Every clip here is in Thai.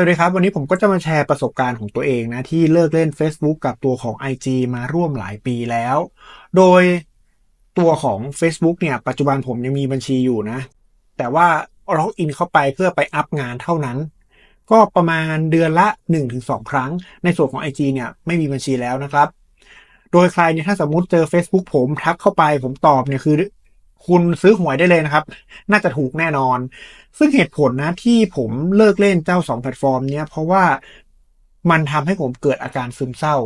วัสดีครับ วันนี้ผมก็จะมาแชร์ประสบการณ์ของตัวเองนะ ที่เลิกเล่น Facebook กับตัวของ IG มาร่วมหลายปีแล้ว โดยตัวของ Facebook เนี่ย ปัจจุบันผมยังมีบัญชีอยู่นะ แต่ว่าล็อกอินเข้าไปเพื่อไปอัพงานเท่านั้น ก็ประมาณเดือนละ 1-2 ครั้ง ในส่วนของ IG เนี่ยไม่มีบัญชีแล้วนะครับ โดยใครเนี่ยถ้าสมมุติเจอ Facebook ผมทักเข้าไปผมตอบเนี่ยคือ คุณซื้อหวยได้เลยนะครับ น่าจะถูกแน่นอน ซึ่งเหตุผลนะที่ผมเลิกเล่นเจ้าสองแพลตฟอร์มเนี้ยเพราะว่ามันทำให้ผมเกิดอาการซึมเศร้า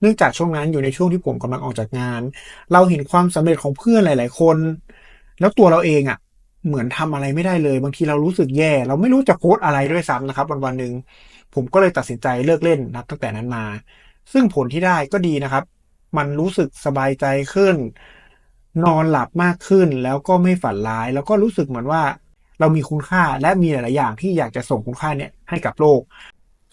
เนื่องจากช่วงนั้นอยู่ในช่วงที่ผมกำลังออกจากงาน เราเห็นความสำเร็จของเพื่อนหลาย ๆ คน แล้วตัวเราเองอะ่ะ เหมือนทำอะไรไม่ได้เลย บางทีเรารู้สึกแย่ เราไม่รู้จะโพสอะไรด้วยซ้ำนะครับ วันวันหนึ่งผมก็เลยตัดสินใจเลิกเล่นนับตั้งแต่นั้นมา ซึ่งผลที่ได้ก็ดีนะครับ มันรู้สึกสบายใจขึ้น นอนหลับมากขึ้นแล้วก็ไม่ฝันร้าย แล้วก็รู้สึกเหมือนว่า เรามีคุณค่าและมีหลาย ๆ อย่างที่อยากจะส่งคุณค่าเนี่ยให้กับโลก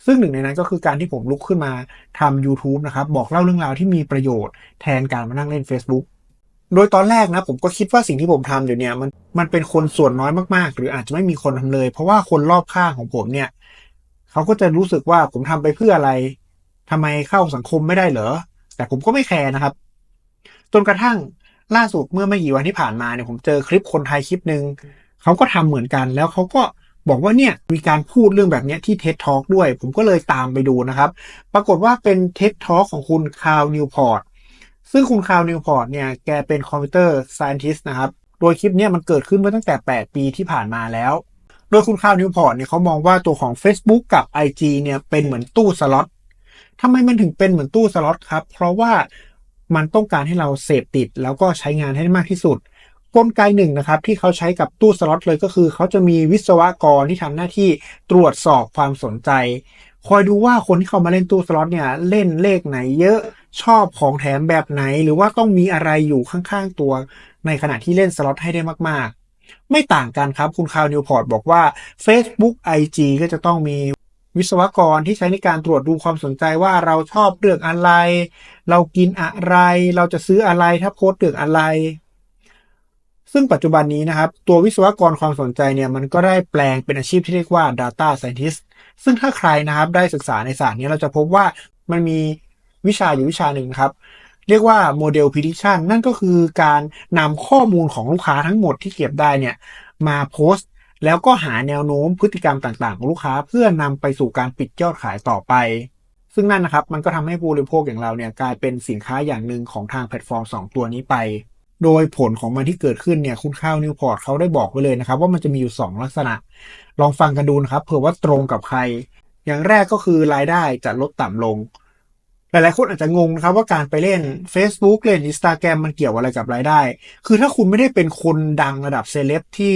ซึ่งหนึ่งในนั้นก็คือการที่ผมลุกขึ้นมาทำ YouTube นะครับบอกเล่าเรื่องราวที่มีประโยชน์แทนการมานั่งเล่น Facebook โดยตอนแรกนะผมก็คิดว่าสิ่งที่ผมทำอยู่เนี่ยมันมันเป็นคนส่วนน้อยมากๆ หรืออาจจะไม่มีคนทำเลย เพราะว่าคนรอบข้างของผมเนี่ยเขาก็จะรู้สึกว่าผมทำไปเพื่ออะไรทำไมเข้าสังคมไม่ได้เหรอแต่ผมก็ไม่แคร์นะครับ จนกระทั่ง ล่าสุดเมื่อไม่กี่วันที่ผ่านมาเนี่ยผมเจอคลิปคนไทยคลิปหนึ่งเขาก็ทำเหมือนกันแล้วเขาก็บอกว่าเนี่ยมีการพูดเรื่องแบบนี้ที่ TED Talk ด้วย ผมก็เลยตามไปดูนะครับ ปรากฏว่าเป็น TED Talk ของคุณคาวนิวพอร์ตซึ่งคุณคาวนิวพอร์ตเนี่ยแกเป็นคอมพิวเตอร์ไซนติสนะครับ โดยคลิปนี้มันเกิดขึ้นเมื่อตั้งแต่ 8 ปีที่ผ่านมาแล้ว โดยคุณคาวนิวพอร์ตเนี่ยเขามองว่าตัวของ Facebook กับ IG เนี่ยเป็นเหมือนตู้สล็อตทำไมมันถึงเป็นเหมือนตู้สล็อตครับ เพราะว่า มันต้องการให้เราเสพติด แล้วก็ใช้งานให้ได้มากที่สุด กลไกหนึ่งนะครับที่เขาใช้กับตู้สล็อตเลยก็คือ เขาจะมีวิศวกรที่ทำหน้าที่ตรวจสอบความสนใจ คอยดูว่าคนที่เข้ามาเล่นตู้สล็อตเนี่ยเล่นเลขไหนเยอะชอบของแถมแบบไหน หรือว่าต้องมีอะไรอยู่ข้างๆตัว ในขณะที่เล่นสล็อตให้ได้มากๆ ไม่ต่างกันครับคุณคาวนิวพอร์ตบอกว่า Facebook IG ก็จะต้องมี วิศวกรที่ใช้ในการตรวจดูความสนใจว่าเราชอบเรื่องอะไร เรากินอะไร เราจะซื้ออะไรถ้าโพสเรื่องอะไร ซึ่งปัจจุบันนี้นะครับ ตัววิศวกรความสนใจเนี่ยมันก็ได้แปลงเป็นอาชีพที่เรียกว่า Data Scientist ซึ่งถ้าใครนะครับได้ศึกษาในศาสตร์นี้เราจะพบว่ามันมีวิชาอยู่วิชาหนึ่งครับ เรียกว่า Model Prediction นั่นก็คือการนำข้อมูลของลูกค้าทั้งหมดที่เก็บได้เนี่ยมาโพสต์ แล้วก็หาแนวโน้มพฤติกรรมต่างๆ ของลูกค้า เพื่อนำไปสู่การปิดยอดขายต่อไป ซึ่งนั่นนะครับมันก็ทำให้ผู้บริโภคอย่างเราเนี่ยกลายเป็นสินค้าอย่างหนึ่งของทางแพลตฟอร์ม 2 ตัวนี้ไป โดยผลของมันที่เกิดขึ้นเนี่ยคุณข้าวนิวพอร์ตเขาได้บอกไว้เลยนะครับว่ามันจะมีอยู่ 2 ลักษณะ ลองฟังกันดูนะครับเผื่อว่าตรงกับใคร อย่างแรกก็คือรายได้จะลดต่ำลงหลายๆคนอาจจะงงนะครับว่าการไปเล่น Facebook เล่น Instagram มันเกี่ยวอะไรกับรายได้ คือถ้าคุณไม่ได้เป็นคนดังระดับเซเลบที่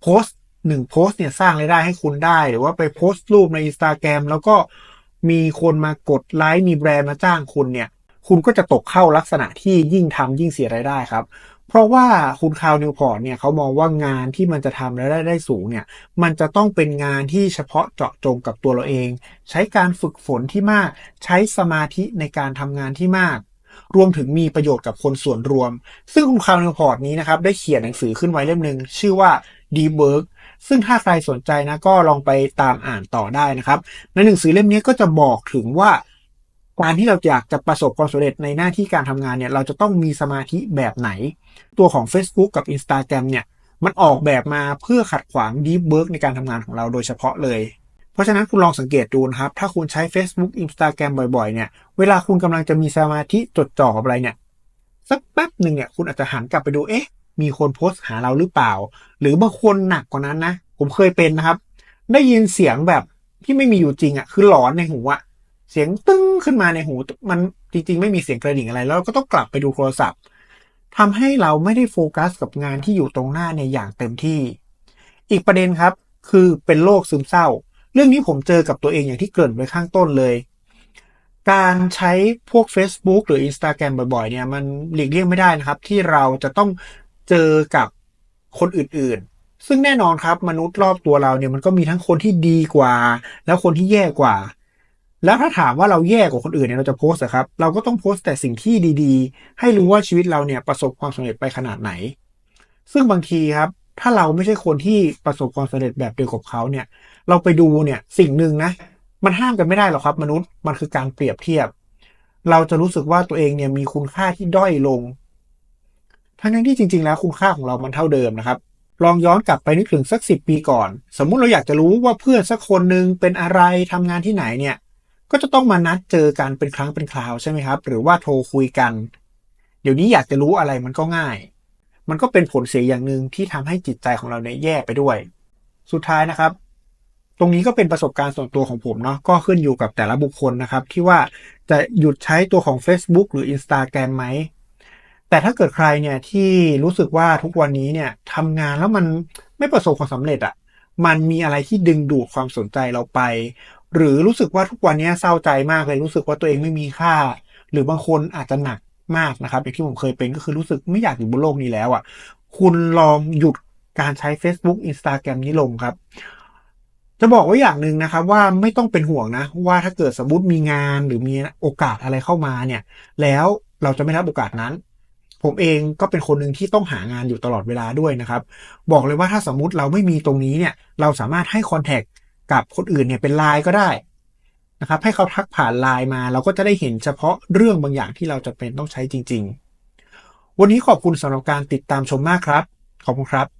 โพสต์ หนึ่งโพสต์เนี่ยสร้างรายได้ให้คุณได้ หรือว่าไปโพสต์รูปในอินสตาแกรมแล้วก็มีคนมากดไลค์มีแบรนด์มาจ้างคุณเนี่ย คุณก็จะตกเข้าลักษณะที่ยิ่งทำยิ่งเสียรายได้ครับ เพราะว่าคุณคาวนิวพอร์ตเนี่ยเขามองว่างานที่มันจะทำรายได้ได้สูงเนี่ย มันจะต้องเป็นงานที่เฉพาะเจาะจงกับตัวเราเอง ใช้การฝึกฝนที่มาก ใช้สมาธิในการทำงานที่มากรวมถึงมีประโยชน์กับคนส่วนรวม ซึ่งคุณคาวนิวพอร์ตนี้นะครับ ได้เขียนหนังสือขึ้นไว้เล่มหนึ่งชื่อว่า Deep Work ซึ่งถ้าใครสนใจนะก็ลองไปตามอ่านต่อได้นะครับ ในหนังสือเล่มนี้ก็จะบอกถึงว่า การที่เราอยากจะประสบความสำเร็จในหน้าที่การทำงานเนี่ย เราจะต้องมีสมาธิแบบไหน ตัวของ Facebook กับ Instagram เนี่ย มันออกแบบมาเพื่อขัดขวาง Deep Work ในการทำงานของเราโดยเฉพาะเลยเพราะฉะนั้นคุณลองสังเกตดูนะครับ ถ้าคุณใช้ Facebook Instagram บ่อยๆ เนี่ย เวลาคุณกำลังจะมีสมาธิจดจ่อกับอะไรเนี่ย สักแป๊บหนึ่งเนี่ย คุณอาจจะหันกลับไปดู เอ๊ะ มีคนโพสต์หาเราหรือเปล่า หรือบางคนหนักกว่านั้นนะ ผมเคยเป็นนะครับ ได้ยินเสียงแบบที่ไม่มีอยู่จริงอะ่ะ คือหลอนในหูอะ่ะ เสียงตึ้งขึ้นมาในหู มันจริง ๆ ไม่มีเสียงกระดิ่งอะไร แล้วก็ต้องกลับไปดูโทรศัพท์ทำให้เราไม่ได้โฟกัสกับงานที่อยู่ตรงหน้าเนี่ยอย่างเต็มที่ อีกประเด็นครับ คือเป็นโรคซึมเศร้า เรื่องนี้ผมเจอกับตัวเองอย่างที่เกริ่นไว้ข้างต้นเลยการใช้พวก Facebook หรือ Instagram บ่อยๆ เนี่ย มันหลีกเลี่ยงไม่ได้นะครับ ที่เราจะต้อง เจอกับคนอื่นๆ ซึ่งแน่นอนครับ มนุษย์รอบตัวเราเนี่ยมันก็มีทั้งคนที่ดีกว่า แล้วคนที่แย่กว่า แล้วถ้าถามว่าเราแย่กว่าคนอื่นเนี่ยเราจะโพสต์ครับ เราก็ต้องโพสต์แต่สิ่งที่ดีๆ ให้รู้ว่าชีวิตเราเนี่ยประสบความสำเร็จไปขนาดไหน ซึ่งบางทีครับ ถ้าเราไม่ใช่คนที่ประสบความสำเร็จแบบเดียวกับเขาเนี่ย เราไปดูเนี่ยสิ่งหนึ่งนะ มันห้ามกันไม่ได้หรอกครับ มนุษย์มันคือการเปรียบเทียบ เราจะรู้สึกว่าตัวเองเนี่ยมีคุณค่าที่ด้อยลง ทั้งนั้นที่จริง ๆ แล้วคุณค่าของเรามันเท่าเดิมนะครับ ลองย้อนกลับไปนึกถึงสักสิปีก่อน สมมุติเราอยากจะรู้ว่าเพื่อนสักคนหนึ่งเป็นอะไรทำงานที่ไหนเนี่ย ก็จะต้องมานัดเจอกันเป็นครั้งเป็นคราวใช่ไหมครับ หรือว่าโทรคุยกัน เดี๋ยวนี้อยากจะรู้อะไรมันก็ง่าย มันก็เป็นผลเสียอย่างหนึ่งที่ทำให้จิตใจของเราเนี่ยแย่ไปด้วย สุดท้ายนะครับ ตรงนี้ก็เป็นประสบการณ์ส่วนตัวของผมเนาะ ก็ขึ้นอยู่กับแต่ละบุคคลนะครับ ที่ว่าจะหยุดใช้ตัวของ Facebook หรือ Instagram ไหม แต่ถ้าเกิดใครเนี่ยที่รู้สึกว่าทุกวันนี้เนี่ยทำงานแล้วมันไม่ประสบความสำเร็จอะ่ะ มันมีอะไรที่ดึงดูดความสนใจเราไป หรือรู้สึกว่าทุกวันนี้เศร้าใจมากเลยรู้สึกว่าตัวเองไม่มีค่า หรือบางคนอาจจะหนักมากนะครับอย่างที่ผมเคยเป็นก็คือรู้สึกไม่อยากอยู่บนโลกนี้แล้วอะ่ะ คุณลองหยุดการใช้ Facebook Instagram นี้ลงครับ จะบอกไว้อย่างหนึ่งนะครับ ว่าไม่ต้องเป็นห่วงนะ ว่าถ้าเกิดสมมติมีงานหรือมีโอกาสอะไรเข้ามาเนี่ย แล้วเราจะไม่รับโอกาสนั้น ผมเองก็เป็นคนหนึ่งที่ต้องหางานอยู่ตลอดเวลาด้วยนะครับ บอกเลยว่าถ้าสมมุติเราไม่มีตรงนี้เนี่ย เราสามารถให้คอนแทคกับคนอื่นเนี่ยเป็นไลน์ก็ได้นะครับ ให้เขาทักผ่านไลน์มา เราก็จะได้เห็นเฉพาะเรื่องบางอย่างที่เราจะเป็นต้องใช้จริง ๆ วันนี้ขอบคุณสำหรับการติดตามชมมากครับ ขอบคุณครับ